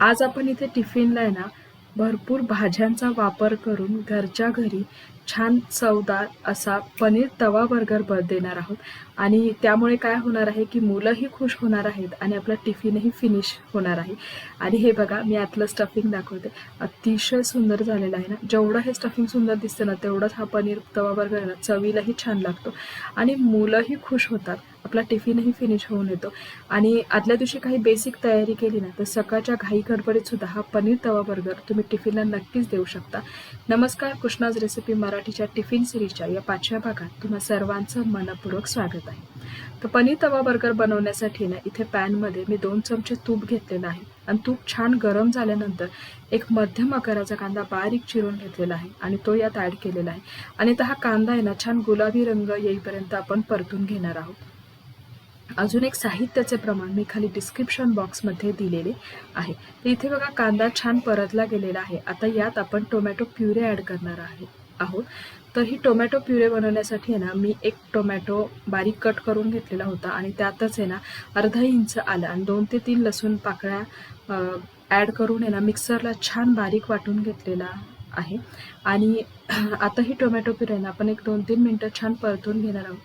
आज आपण इथे टिफिनला आहे ना भरपूर भाज्यांचा वापर करून घरच्या घरी छान चवदार असा पनीर तवा बर्गर ब देणार आहोत. आणि त्यामुळे काय होणार आहे की मुलंही खुश होणार आहेत आणि आपला टिफिनही फिनिश होणार आहे. आणि हे बघा मी आतलं स्टफिंग दाखवते. अतिशय सुंदर झालेलं आहे ना. जेवढं हे स्टफिंग सुंदर दिसतं ना तेवढंच हा पनीर तवा बर्गर ना चवीलाही छान लागतो. आणि मुलंही खुश होतात. आपला टिफिनही फिनिश होऊन येतो. आणि आदल्या दिवशी काही बेसिक तयारी केली ना तर सकाळच्या घाई गडबडीत सुद्धा हा पनीर तवा बर्गर तुम्ही टिफिनला नक्कीच देऊ शकता. नमस्कार कृष्णाज रेसिपी मराठीच्या टिफिन सिरीजच्या या पाचव्या भागात तुम्हा सर्वांचं मनपूर्वक स्वागत आहे. तर पनीर तवा बर्गर बनवण्यासाठी ना इथे पॅनमध्ये मी दोन चमचे तूप घेतलेलं आहे. आणि तूप छान गरम झाल्यानंतर एक मध्यम आकाराचा कांदा बारीक चिरून घेतलेला आहे आणि तो यात ॲड केलेला आहे. आणि तर हा कांदा आहे ना छान गुलाबी रंग येईपर्यंत आपण परतून घेणार आहोत. अजून एक साहित्याचे प्रमाण मी खाली डिस्क्रिप्शन बॉक्समध्ये दिलेले आहे. तर इथे बघा कांदा छान परतला गेलेला आहे. आता यात आपण टोमॅटो प्युरे ॲड करणार आहे आहोत. तर ही टोमॅटो प्युरे बनवण्यासाठी आहे ना मी एक टोमॅटो बारीक कट करून घेतलेला होता आणि त्यातच आहे ना अर्धा इंच आलं आणि दोन ते तीन लसूण पाकळ्या ॲड करून आहे ना मिक्सरला छान बारीक वाटून घेतलेला आहे. आणि आता ही टोमॅटो प्युरे ना आपण एक दोन तीन मिनटं छान परतून घेणार आहोत.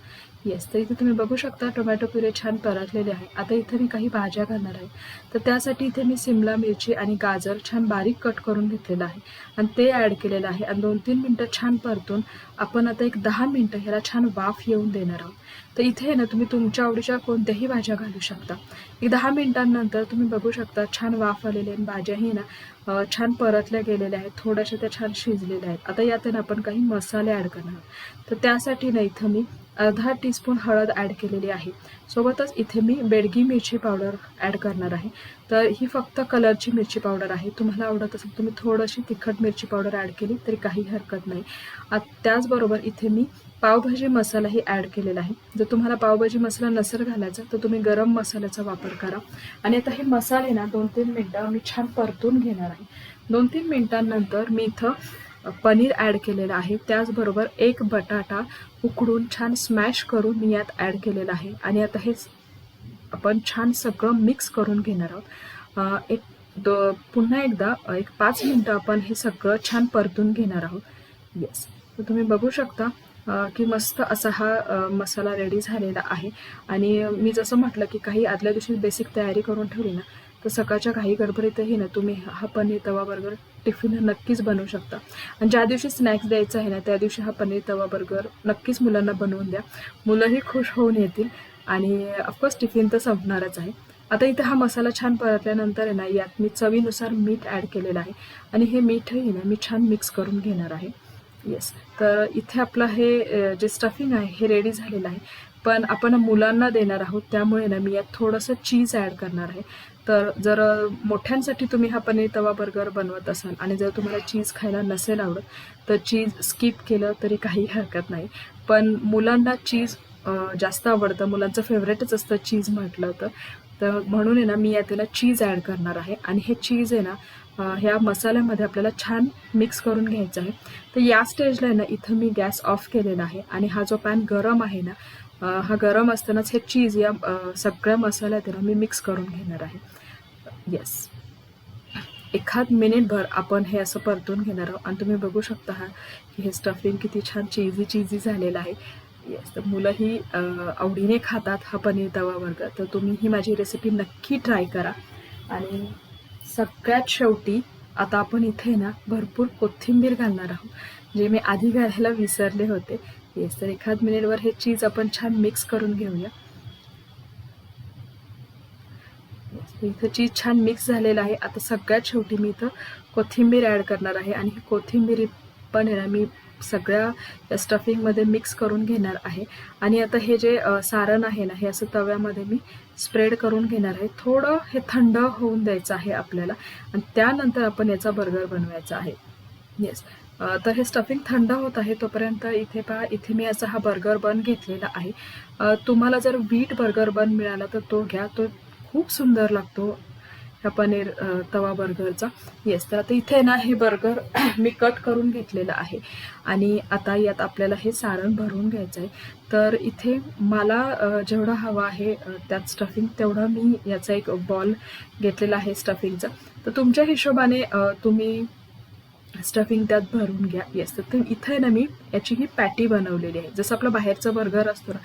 येस तर इथे तुम्ही बघू शकता टोमॅटो प्युरे छान परतलेले आहे. आता इथे मी काही भाज्या घालणार आहे. तर त्यासाठी इथे मी सिमला मिरची आणि गाजर छान बारीक कट करून घेतलेलं आहे. आणि ते ॲड केलेलं आहे. आणि दोन तीन मिनटं छान परतून आपण आता एक दहा मिनटं ह्याला छान वाफ येऊन देणार आहोत. तर इथे आहे ना तुम्ही तुमच्या आवडीच्या कोणत्याही भाज्या घालू शकता. एक दहा मिनटांनंतर तुम्ही बघू शकता छान वाफ आलेले आणि भाज्याही ना छान परतल्या गेलेल्या आहेत. थोड्याशा त्या छान शिजलेल्या आहेत. आता यात आपण काही मसाले ॲड करणार तर त्यासाठी ना इथं मी अर्धा टीस्पून हळद ॲड केलेली आहे. सोबतच इथे मी बेडगी मिरची पावडर ॲड करणार आहे. तर ही फक्त कलरची मिरची पावडर आहे. तुम्हाला आवडत असेल तुम्ही थोडीशी तिखट मिरची पावडर ॲड केली तरी काही हरकत नाही. आ- त्याचबरोबर इथे मी पावभाजी मसालाही ॲड केलेला आहे. जर तुम्हाला पावभाजी मसाला नसेल घालायचा तर तुम्ही गरम मसाल्याचा वापर करा. आणि आता हे मसाले ना दोन तीन मिनटं मी छान परतून घेणार आहे. दोन तीन मिनटांनंतर मी इथं पनीर ॲड केलेलं आहे. त्याचबरोबर एक बटाटा उकडून छान स्मॅश करून मी यात ॲड केलेलं आहे. आणि आता हे आपण छान सगळं मिक्स करून घेणार आहोत. एक दो पुन्हा एकदा एक पाच मिनटं आपण हे सगळं छान परतून घेणार आहोत. येस तर तुम्ही बघू शकता की मस्त असा हा मसाला रेडी झालेला आहे. आणि मी जसं म्हटलं की काही आदल्या दिवशी बेसिक तयारी करून ठेवली ना तर सकाळच्या घाई गडबडीतही ना तुम्ही हा पनीर तवा बर्गर टिफिन नक्कीच बनवू शकता. आणि ज्या दिवशी स्नॅक्स द्यायचा आहे ना त्या दिवशी हा पनीर तवा बर्गर नक्कीच मुलांना बनवून द्या. मुलंही खुश होऊन येतील आणि ऑफकोर्स टिफिन तर संपणारच आहे. आता इथे हा मसाला छान परतल्यानंतर आहे ना यात मी चवीनुसार मीठ ॲड केलेलं आहे. आणि हे मीठही ना मी छान मिक्स करून घेणार आहे. येस तर इथे आपलं हे जे स्टफिंग आहे हे रेडी झालेलं आहे. पण आपण मुलांना देणार आहोत त्यामुळे ना मी यात थोडंसं चीज ॲड करणार आहे. तर जर मोठ्यांसाठी तुम्ही हा पनीर तवा बर्गर बनवत असाल आणि जर तुम्हाला चीज खायला नसेल आवडत तर चीज स्किप केलं तरी काही हरकत नाही. पण मुलांना चीज जास्त आवडतं मुलांचं फेवरेटच असतं चीज म्हटलं तर. तर म्हणून आहे ना मी यात त्याला चीज ॲड करणार आहे. आणि हे चीज आहे ना ह्या मसाल्यामध्ये आपल्याला छान मिक्स करून घ्यायचं आहे. तर या स्टेजला आहे ना इथं मी गॅस ऑफ केलेला आहे. आणि हा जो पॅन गरम आहे ना हा गरम असतानाच हे चीज या सगळ्या मसाल्यात ना मी मिक्स करून घेणार आहे. येस एखाद मिनिटभर आपण हे असं परतून घेणार आहोत आणि तुम्ही बघू शकता हा की हे स्टफिंग किती छान चीझी चीजी झालेलं आहे. येस तर मुलंही आवडीने खातात हा पनीर तवा वर्ग. तर तुम्ही ही माझी रेसिपी नक्की ट्राय करा. आणि सगळ्यात शेवटी आता आपण इथे ना भरपूर कोथिंबीर घालणार आहोत. जे मी आधी घालायला विसरले होते. येस तर एखाद मिनिटवर हे चीज आपण छान मिक्स करून घेऊया. इथं चीज छान मिक्स झालेलं आहे. आता सगळ्यात शेवटी मी इथं कोथिंबीर ॲड करणार आहे आणि ही कोथिंबीर पण आहे ना मी सगळ्या या स्टफिंगमध्ये मिक्स करून घेणार आहे. आणि आता हे जे सारण आहे ना हे असं तव्यामध्ये मी स्प्रेड करून घेणार आहे. थोडं हे थंड होऊन द्यायचं आहे आपल्याला. आणि त्यानंतर आपण याचा बर्गर बनवायचा आहे. येस तर हे स्टफिंग थंड होत आहे तोपर्यंत इथे पहा इथे मी असा हा बर्गर बन घेतलेला आहे. तुम्हाला जर व्हीट बर्गर बन मिळाला तर तो घ्या तो खूप सुंदर लागतो ह्या पनीर तवा बर्गरचा येस तर आता इथे ना हे बर्गर मी कट करून घेतलेलं आहे. आणि आता यात आपल्याला हे सारण भरून घ्यायचं आहे तर इथे मला जेवढं हवं आहे त्यात स्टफिंग तेवढं मी याचा एक बॉल घेतलेला आहे स्टफिंगचा तर तुमच्या हिशोबाने तुम्ही स्टफिंग त्यात भरून घ्या. येस तर ते इथे ना मी याची ही पॅटी बनवलेली आहे. जसं आपलं बाहेरचं बर्गर असतो ना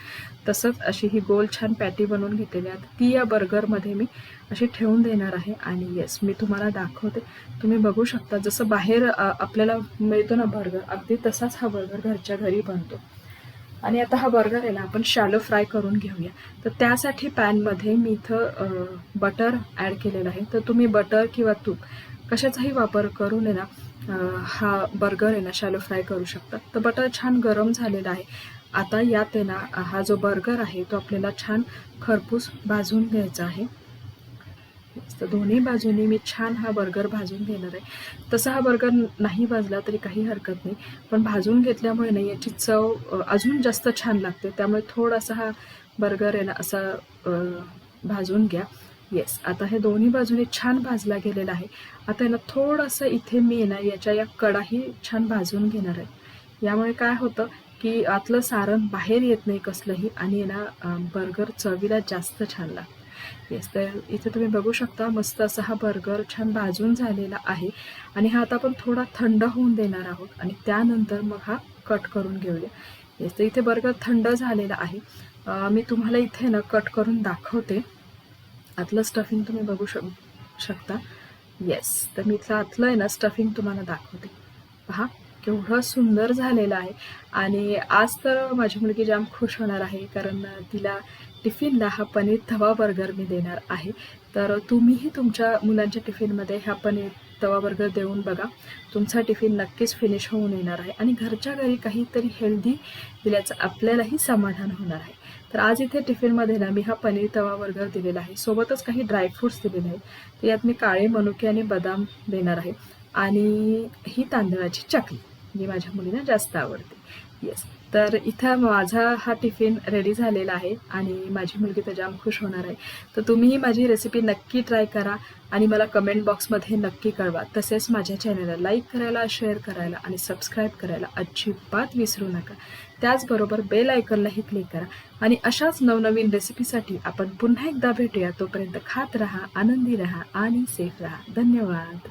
तसंच अशी ही गोल छान पॅटी बनवून घेतलेली आहे. ती या बर्गरमध्ये मी अशी ठेवून देणार आहे आणि येस मी तुम्हाला दाखवते. तुम्ही बघू शकता जसं बाहेर आपल्याला मिळतो ना बर्गर अगदी तसाच हा बर्गर घरच्या घरी बनतो. आणि आता हा बर्गर आहे ना आपण शॅलो फ्राय करून घेऊया. तर त्यासाठी पॅनमध्ये मी इथं बटर ॲड केलेलं आहे. तर तुम्ही बटर किंवा तूप कशाचाही वापर करून आहे ना हा बर्गर आहे ना शॅलो फ्राय करू शकता तर बटर छान गरम झालेला आहे. आता यात आहे ना हा जो बर्गर आहे तो आपल्याला छान खरपूस भाजून घ्यायचा आहे. तर दोन्ही बाजूनी मी छान हा बर्गर भाजून घेणार आहे. तसा हा बर्गर नाही भाजला तरी काही हरकत नाही. पण भाजून घेतल्यामुळे ना याची चव अजून जास्त छान लागते. त्यामुळे थोडासा हा बर्गर आहे ना असा भाजून घ्या. येस आता हे दोन्ही बाजूने छान भाजला गेलेला आहे. आता याला थोडंसं इथे मी ना याच्या या कडाही छान भाजून घेणार आहे. यामुळे काय होतं की आतलं सारण बाहेर येत नाही कसलंही आणि ना बर्गर चवीला जास्त छान लागतं. येस तर इथे तुम्ही बघू शकता मस्त असा हा बर्गर छान भाजून झालेला आहे. आणि हा आता आपण थोडा थंड होऊन देणार आहोत आणि त्यानंतर मग हा कट करून घेऊया. येस तर इथे बर्गर थंड झालेला आहे. मी तुम्हाला इथे ना कट करून दाखवते. आतलं स्टफिंग तुम्ही बघू शक शकता. येस तर मी इथलं आतलं आहे ना स्टफिंग तुम्हाला दाखवते. पहा केवढं सुंदर झालेलं आहे. आणि आज तर माझी मुलगी जाम खुश होणार आहे कारण तिला टिफिनला हा पनीर तवा बर्गर मी देणार आहे. तर तुम्हीही तुमच्या मुलांच्या टिफिनमध्ये ह्या पनीर तवा बर्गर देऊन बघा तुमचा टिफिन नक्कीच फिनिश होऊन येणार आहे. आणि घरच्या घरी काहीतरी हेल्दी दिल्याचं आपल्यालाही समाधान होणार आहे. तर आज इथे टिफिनमध्ये ना मी हा पनीर तवा बर्गर दिलेला आहे. सोबतच काही ड्रायफ्रुट्स दिलेले आहेत. तर यात मी काळे मनुके आणि बदाम देणार आहे. आणि ही तांदळाची चकली. जी माझ्या मुलींना जास्त आवडते. येस तर इथं माझा हा टिफिन रेडी झालेला आहे आणि माझी मुलगी तर जाम खुश होणार आहे. तर तुम्हीही माझी रेसिपी नक्की ट्राय करा आणि मला कमेंट बॉक्समध्ये नक्की कळवा. तसेच माझ्या चॅनलला लाईक करायला शेअर करायला आणि सबस्क्राईब करायला अजिबात विसरू नका. त्याचबरोबर बेल आयकॉनलाही क्लिक करा आणि अशाच नवनवीन रेसिपीसाठी आपण पुन्हा एकदा भेटूया. तोपर्यंत खात राहा आनंदी राहा आणि सेफ राहा. धन्यवाद.